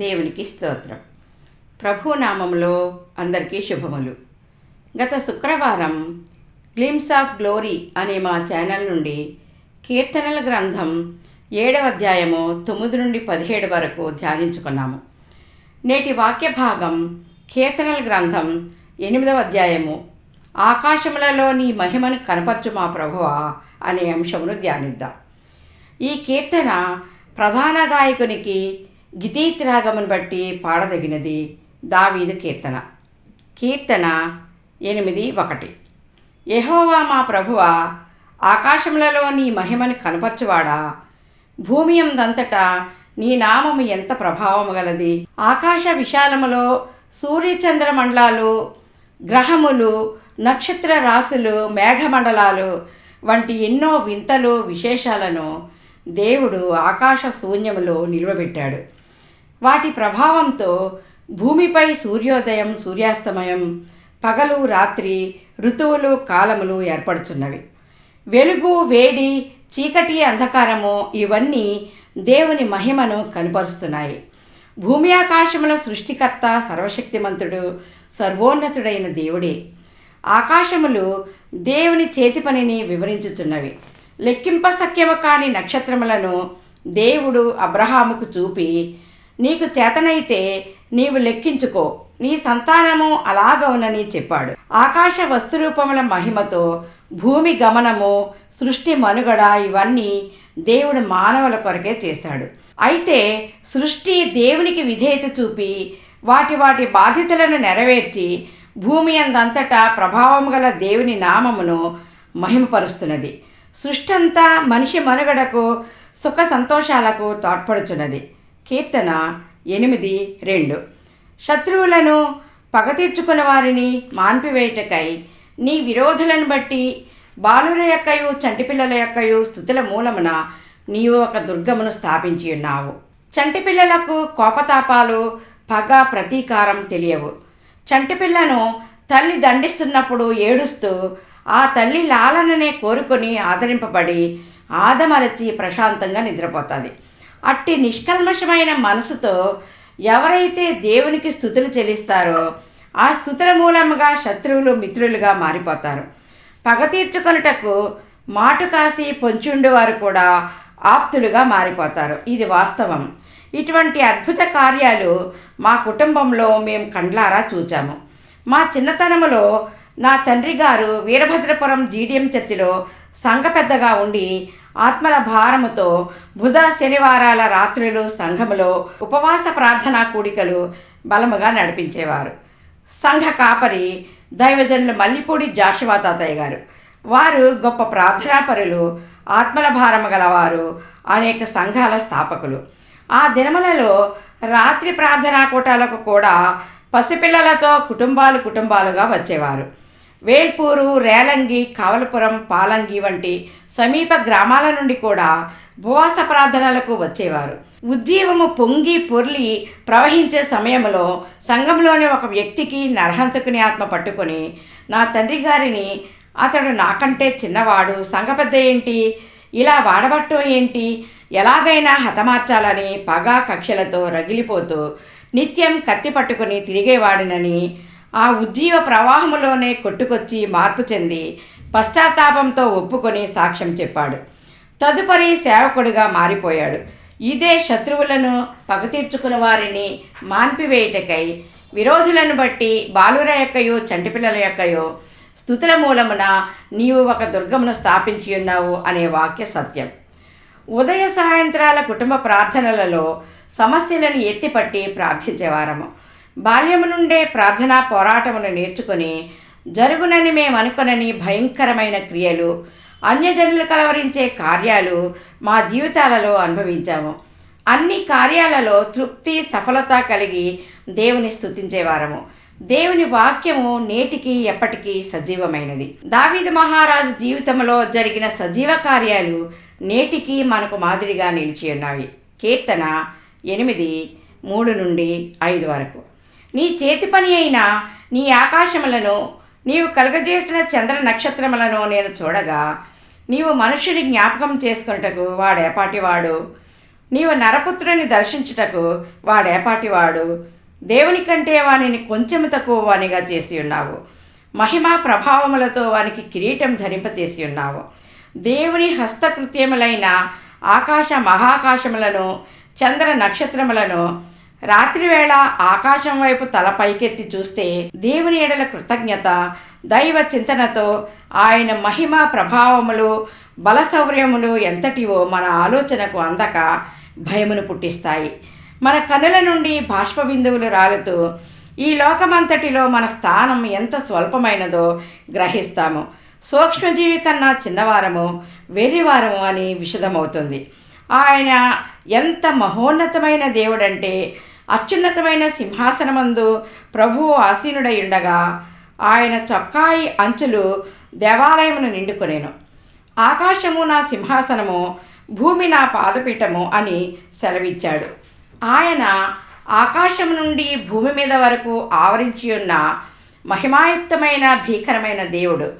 దేవునికి స్తోత్రం. ప్రభునామంలో అందరికీ శుభములు. గత శుక్రవారం గ్లిమ్స్ ఆఫ్ గ్లోరీ అనే మా ఛానల్ నుండి కీర్తనల గ్రంథం ఏడవ అధ్యాయము తొమ్మిది నుండి పదిహేడు వరకు ధ్యానించుకున్నాము. నేటి వాక్య భాగం కీర్తనల గ్రంథం ఎనిమిదవ అధ్యాయము. ఆకాశములలో నీ మహిమను కనపరచు మా ప్రభువా అనే అంశమును ధ్యానిద్దాం. ఈ కీర్తన ప్రధాన గాయకునికి గితీత్రాగమును బట్టి పాడదగినది దావీదు కీర్తన. కీర్తన ఎనిమిది ఒకటి. యహోవా మా ప్రభువ ఆకాశములలో నీ మహిమని కనపరచువాడా? భూమి అందంతటా నీ నామము ఎంత ప్రభావము గలది? ఆకాశ విశాలములో సూర్యచంద్ర మండలాలు గ్రహములు నక్షత్ర రాశులు మేఘమండలాలు వంటి ఎన్నో వింతలు విశేషాలను దేవుడు ఆకాశ శూన్యములో నిలువబెట్టాడు. వాటి ప్రభావంతో భూమిపై సూర్యోదయం సూర్యాస్తమయం పగలు రాత్రి ఋతువులు కాలములు ఏర్పడుచున్నవి. వెలుగు వేడి చీకటి అంధకారము ఇవన్నీ దేవుని మహిమను కనపరుస్తున్నాయి. భూమి ఆకాశముల సృష్టికర్త సర్వశక్తిమంతుడు సర్వోన్నతుడైన దేవుడే. ఆకాశములు దేవుని చేతి పనిని వివరించుచున్నవి. లెక్కింప సఖ్యము కాని నక్షత్రములను దేవుడు అబ్రహాముకు చూపి నీకు చేతనైతే నీవు లెక్కించుకో. నీ సంతానము అలాగవునని చెప్పాడు. ఆకాశ వస్తురూపముల మహిమతో భూమి గమనము సృష్టి మనుగడ ఇవన్నీ దేవుడు మానవుల కొరకే చేశాడు. అయితే సృష్టి దేవునికి విధేయత చూపి వాటి వాటి బాధ్యతలను నెరవేర్చి భూమి అందంతటా ప్రభావం గల దేవుని నామమును మహిమపరుస్తున్నది. సృష్టి అంతా మనిషి మనుగడకు సుఖ సంతోషాలకు తోడ్పడుచున్నది. కీర్తన ఎనిమిది రెండు. శత్రువులను పగతీర్చుకున్న వారిని మాన్పివేయటకై నీ విరోధులను బట్టి బాలుల యొక్కయు చంటిపిల్లల యొక్కయు స్థుతుల మూలమున నీవు ఒక దుర్గమును స్థాపించి ఉన్నావు. చంటిపిల్లలకు కోపతాపాలు పగ ప్రతీకారం తెలియవు. చంటిపిల్లను తల్లి దండిస్తున్నప్పుడు ఏడుస్తూ ఆ తల్లి లాలననే కోరుకొని ఆదరింపబడి ఆదమరచి ప్రశాంతంగా నిద్రపోతుంది. అట్టి నిష్కల్మషమైన మనసుతో ఎవరైతే దేవునికి స్థుతులు చెల్లిస్తారో ఆ స్థుతుల మూలముగా శత్రువులు మిత్రులుగా మారిపోతారు. పగ తీర్చుకొనుటకు మాటు కాసి పొంచుండేవారు కూడా ఆప్తులుగా మారిపోతారు. ఇది వాస్తవం. ఇటువంటి అద్భుత కార్యాలు మా కుటుంబంలో మేము కండ్లారా చూచాము. మా చిన్నతనములో నా తండ్రి గారు వీరభద్రపురం జీడిఎం చర్చిలో సంఘ పెద్దగా ఉండి ఆత్మల భారముతో బుధ శనివారాల రాత్రులు సంఘములో ఉపవాస ప్రార్థనా కూడికలు బలముగా నడిపించేవారు. సంఘ కాపరి దైవజనులు మల్లిపూడి జాషువా తాతయ్య గారు. వారు గొప్ప ప్రార్థనాపరులు ఆత్మల భారము గలవారు అనేక సంఘాల స్థాపకులు. ఆ దినములలో రాత్రి ప్రార్థనా కూటాలకు కూడా పసిపిల్లలతో కుటుంబాలు కుటుంబాలుగా వచ్చేవారు. వేల్పూరు రేలంగి కావలపురం పాలంగి వంటి సమీప గ్రామాల నుండి కూడా ఉపవాస ప్రార్థనలకు వచ్చేవారు. ఉజ్జీవము పొంగి పొర్లి ప్రవహించే సమయంలో సంఘంలోని ఒక వ్యక్తికి నరహంతకుని ఆత్మ పట్టుకొని నా తండ్రి గారిని అతడు నాకంటే చిన్నవాడు సంఘ పెద్ద ఏంటి? ఇలా వాడబట్టం ఏంటి? ఎలాగైనా హతమార్చాలని పగా కక్షలతో రగిలిపోతూ నిత్యం కత్తి పట్టుకుని తిరిగేవాడినని ఆ ఉజ్జీవ ప్రవాహములోనే కొట్టుకొచ్చి మార్పు చెంది పశ్చాత్తాపంతో ఒప్పుకొని సాక్ష్యం చెప్పాడు. తదుపరి సేవకుడిగా మారిపోయాడు. ఇదే శత్రువులను పగ తీర్చుకున్న వారిని మాన్పివేయుటకై విరోధులను బట్టి బాలుర యొక్కయో చంటిపిల్లల యొక్కయో స్థుతుల మూలమున నీవు ఒక దుర్గమును స్థాపించి ఉన్నావు అనే వాక్య సత్యం. ఉదయ సాయంత్రాల కుటుంబ ప్రార్థనలలో సమస్యలను ఎత్తిపట్టి ప్రార్థించేవారము. బాల్యము నుండే ప్రార్థనా పోరాటమును నేర్చుకొని జరుగునని మేము అనుకునని భయంకరమైన క్రియలు అన్యజనులు కలవరించే కార్యాలు మా జీవితాలలో అనుభవించాము. అన్ని కార్యాలలో తృప్తి సఫలత కలిగి దేవుని స్థుతించేవారము దేవుని వాక్యము నేటికి ఎప్పటికీ సజీవమైనది. దావిద మహారాజు జీవితంలో జరిగిన సజీవ కార్యాలు నేటికి మనకు మాదిరిగా నిలిచి ఉన్నవి. కీర్తన ఎనిమిది మూడు నుండి ఐదు వరకు. నీ చేతి పని అయిన నీ ఆకాశములను నీవు కలుగజేసిన చంద్ర నక్షత్రములను నేను చూడగా నీవు మనుషుని జ్ఞాపకం చేసుకున్నటకు వాడేపాటివాడు నీవు నరపుత్రుని దర్శించుటకు వాడేపాటివాడు దేవుని కంటే వానిని కొంచెము తక్కువ వానిగా చేసి ఉన్నావు. మహిమా ప్రభావములతో వానికి కిరీటం ధరింపచేసి ఉన్నావు. దేవుని హస్తకృత్యములైన ఆకాశ మహాకాశములను చంద్ర నక్షత్రములను రాత్రివేళ ఆకాశం వైపు తల పైకెత్తి చూస్తే దేవుని ఎడల కృతజ్ఞత దైవ చింతనతో ఆయన మహిమ ప్రభావములు బలశౌర్యములు ఎంతటివో మన ఆలోచనకు అందక భయమును పుట్టిస్తాయి. మన కనుల నుండి బాష్ప బిందువులు రాలుతూ ఈ లోకమంతటిలో మన స్థానం ఎంత స్వల్పమైనదో గ్రహిస్తాము. సూక్ష్మజీవి కన్నా చిన్నవారము వెర్రివారము అని విషదమవుతుంది. ఆయన ఎంత మహోన్నతమైన దేవుడంటే అత్యున్నతమైన సింహాసనమందు ప్రభువు ఆసీనుడై ఉండగా ఆయన చొక్కాయి అంచులు దేవాలయమును నిండుకొనేను. ఆకాశము నా సింహాసనము భూమి నా పాదపీఠము అని సెలవిచ్చాడు. ఆయన ఆకాశం నుండి భూమి మీద వరకు ఆవరించి ఉన్న మహిమాయుక్తమైన భీకరమైన దేవుడు.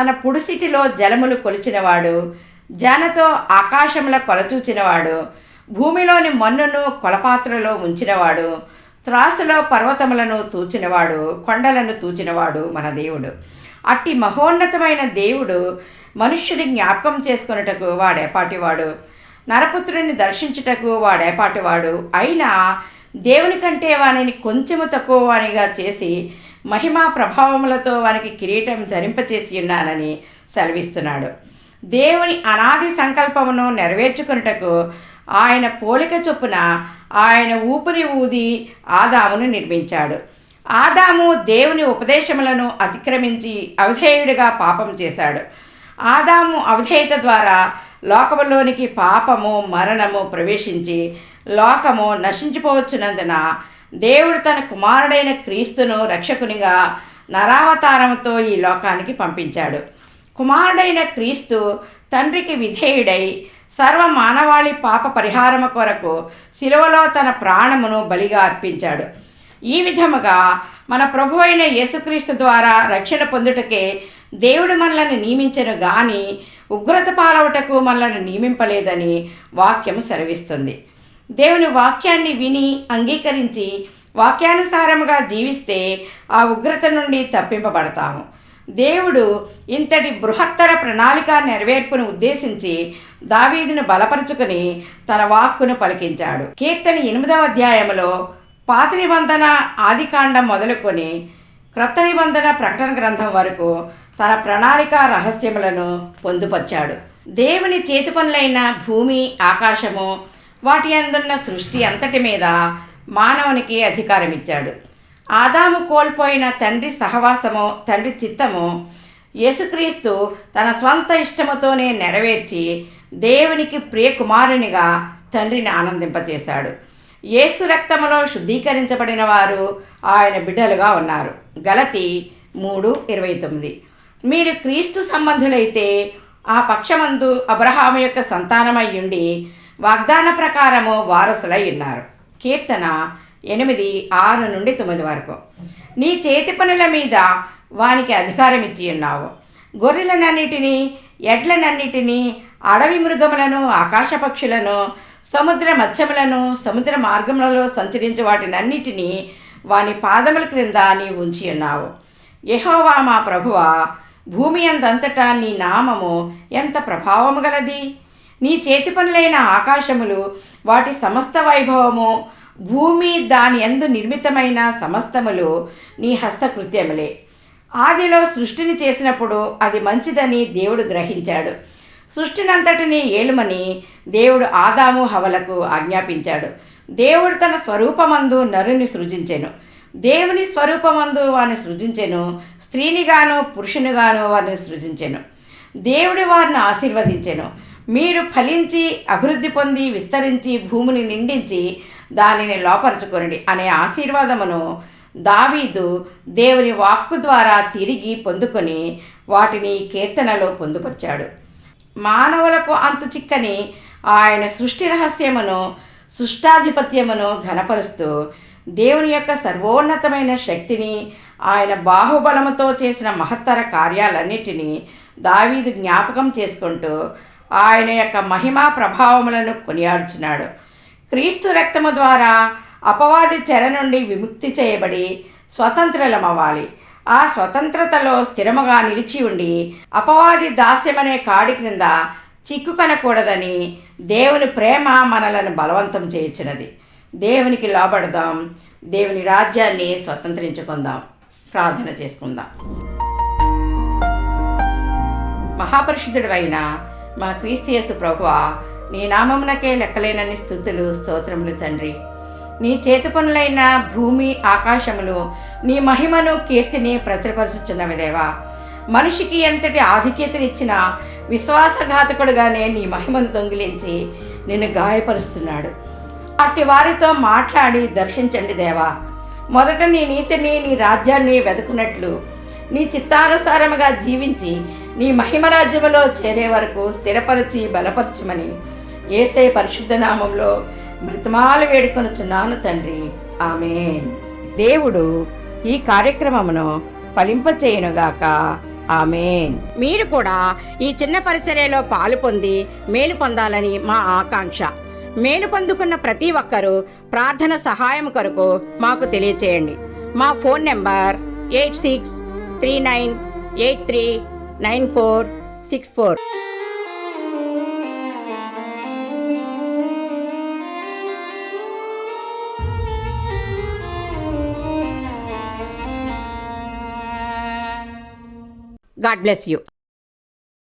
తన పుడిసిటిలో జలములు కొలిచినవాడు జానతో ఆకాశముల కొలచూచినవాడు భూమిలోని మన్నును కొలపాత్రలో ఉంచినవాడు త్రాసులో పర్వతములను తూచినవాడు కొండలను తూచినవాడు మన దేవుడు. అట్టి మహోన్నతమైన దేవుడు మనుష్యుడి జ్ఞాపకం చేసుకున్నటకు వాడేపాటివాడు నరపుత్రుని దర్శించుటకు వాడేపాటివాడు. అయినా దేవుని కంటే వానిని కొంచెము తక్కువ వానిగా చేసి మహిమా ప్రభావములతో వానికి కిరీటం ధరింపచేసి ఉన్నానని సెలవిస్తున్నాడు. దేవుని అనాది సంకల్పమును నెరవేర్చుకున్నటకు ఆయన పోలిక చొప్పున ఆయన ఊపిరి ఊది ఆదామును నిర్మించాడు. ఆదాము దేవుని ఉపదేశములను అతిక్రమించి అవిధేయుడిగా పాపం చేశాడు. ఆదాము అవిధేయత ద్వారా లోకములోనికి పాపము మరణము ప్రవేశించి లోకము నశించిపోవచ్చునందున దేవుడు తన కుమారుడైన క్రీస్తును రక్షకునిగా నరావతారంతో ఈ లోకానికి పంపించాడు. కుమారుడైన క్రీస్తు తండ్రికి విధేయుడై సర్వ మానవాళి పాప పరిహారము కొరకు శిలువలో తన ప్రాణమును బలిగా అర్పించాడు. ఈ విధముగా మన ప్రభు అయిన యేసుక్రీస్తు ద్వారా రక్షణ పొందుటకే దేవుడు మనల్ని నియమించను గాని ఉగ్రత పాలవుటకు మనల్ని నియమింపలేదని వాక్యము సెలవిస్తుంది దేవుని వాక్యాన్ని విని అంగీకరించి వాక్యానుసారముగా జీవిస్తే ఆ ఉగ్రత నుండి తప్పింపబడతాము. దేవుడు ఇంతటి బృహత్తర ప్రణాళిక నెరవేర్పును ఉద్దేశించి దావీదును బలపరుచుకుని తన వాక్కును పలికించాడు. కీర్తన ఎనిమిదవ అధ్యాయములో పాత నిబంధన ఆదికాండం మొదలుకొని క్రొత్త నిబంధన ప్రకటన గ్రంథం వరకు తన ప్రణాళిక రహస్యములను పొందుపరిచాడు. దేవుని చేతి పనులైన భూమి ఆకాశము వాటి అందున్న సృష్టి అంతటి మీద మానవునికి అధికారం ఇచ్చాడు ఆదాము కోల్పోయిన తండ్రి సహవాసము తండ్రి చిత్తము యేసుక్రీస్తు తన స్వంత ఇష్టముతోనే నెరవేర్చి దేవునికి ప్రియకుమారునిగా తండ్రిని ఆనందింపచేశాడు. యేసు రక్తములో శుద్ధీకరించబడిన వారు ఆయన బిడ్డలుగా ఉన్నారు. గలతి మూడు ఇరవై తొమ్మిది. మీరు క్రీస్తు సంబంధులైతే ఆ పక్షమందు అబ్రహాము యొక్క సంతానమై ఉండి వాగ్దాన ప్రకారము వారసులై ఉన్నారు. కీర్తన ఎనిమిది ఆరు నుండి తొమ్మిది వరకు. నీ చేతి పనుల మీద వానికి అధికారం ఇచ్చి ఉన్నావు. గొర్రెలనన్నిటినీ ఎడ్లనన్నిటినీ అడవి మృగములను ఆకాశ పక్షులను సముద్ర మత్స్యములను సముద్ర మార్గములలో సంచరించే వాటినన్నిటినీ వాని పాదముల క్రింద నీ ఉంచి ఉన్నావు. యహోవా మా ప్రభువ భూమి అందంతటా నీ నామము ఎంత ప్రభావము గలది? నీ చేతి పనులైన ఆకాశములు వాటి సమస్త వైభవము భూమి దాని ఎందు నిర్మితమైన సమస్తములు నీ హస్తకృత్యములే. ఆదిలో సృష్టిని చేసినప్పుడు అది మంచిదని దేవుడు గ్రహించాడు. సృష్టినంతటిని ఏలుమని దేవుడు ఆదాము హవలకు ఆజ్ఞాపించాడు. దేవుడు తన స్వరూపమందు నరుని సృజించెను. దేవుని స్వరూపమందు వారిని సృజించెను. స్త్రీనిగాను పురుషునిగాను వారిని సృజించెను. దేవుడు వారిని ఆశీర్వదించెను. మీరు ఫలించి అభివృద్ధి పొంది విస్తరించి భూమిని నిండించి దానిని లోపరుచుకొనండి అనే ఆశీర్వాదమును దావీదు దేవుని వాక్కు ద్వారా తిరిగి పొందుకొని వాటిని కీర్తనలో పొందుపరిచాడు. మానవులకు అంతు చిక్కని ఆయన సృష్టి రహస్యమును సృష్టాధిపత్యమును ఘనపరుస్తూ దేవుని యొక్క సర్వోన్నతమైన శక్తిని ఆయన బాహుబలముతో చేసిన మహత్తర కార్యాలన్నిటినీ దావీదు జ్ఞాపకం చేసుకుంటూ ఆయన యొక్క మహిమా ప్రభావములను కొనియాడుచున్నాడు. క్రీస్తు రక్తము ద్వారా అపవాది చెర నుండి విముక్తి చేయబడి స్వతంత్రలమవ్వాలి. ఆ స్వతంత్రతలో స్థిరముగా నిలిచి ఉండి అపవాది దాస్యమనే కాడి క్రింద చిక్కుకొనకూడదని దేవుని ప్రేమ మనలను బలవంతం చేయుచున్నది. దేవునికి లోబడదాం. దేవుని రాజ్యాన్ని స్వతంత్రించుకుందాం. ప్రార్థన చేసుకుందాం. మహాపరిషుద్ధుడు అయిన మా క్రీస్తుయేసు ప్రభువా నీ నామమునకే లెక్కలేనని స్థుతులు స్తోత్రములు తండ్రి. నీ చేతి పనులైన భూమి ఆకాశములు నీ మహిమను కీర్తిని ప్రచురపరుచుచున్నవి దేవా. మనిషికి ఎంతటి ఆధిక్యతనిచ్చినా విశ్వాసఘాతకుడుగానే నీ మహిమను దొంగిలించి నిన్ను గాయపరుస్తున్నాడు. అట్టి వారితో మాట్లాడి దర్శించండి దేవా. మొదట నీ నీతిని నీ రాజ్యాన్ని వెతుకున్నట్లు నీ చిత్తానుసారముగా జీవించి నీ మహిమ రాజ్యములో చేరే వరకు స్థిరపరిచి బలపరచమని ఏసే పరిశుద్ధ నామంలో మృతమాలు వేడుకొనుచున్నాను తండ్రి. ఆమె దేవుడు ఈ కార్యక్రమమును ఫలింపచేయునుగాక. ఆమెన్. మీరు కూడా ఈ చిన్న పరిచర్యలో పాలు పొంది మేలు పొందాలని మా ఆకాంక్ష. మేలు పొందుకున్న ప్రతి ఒక్కరూ ప్రార్థన సహాయం కొరకు మాకు తెలియచేయండి. మా phone number eight six three nine eight three nine four six four God bless you.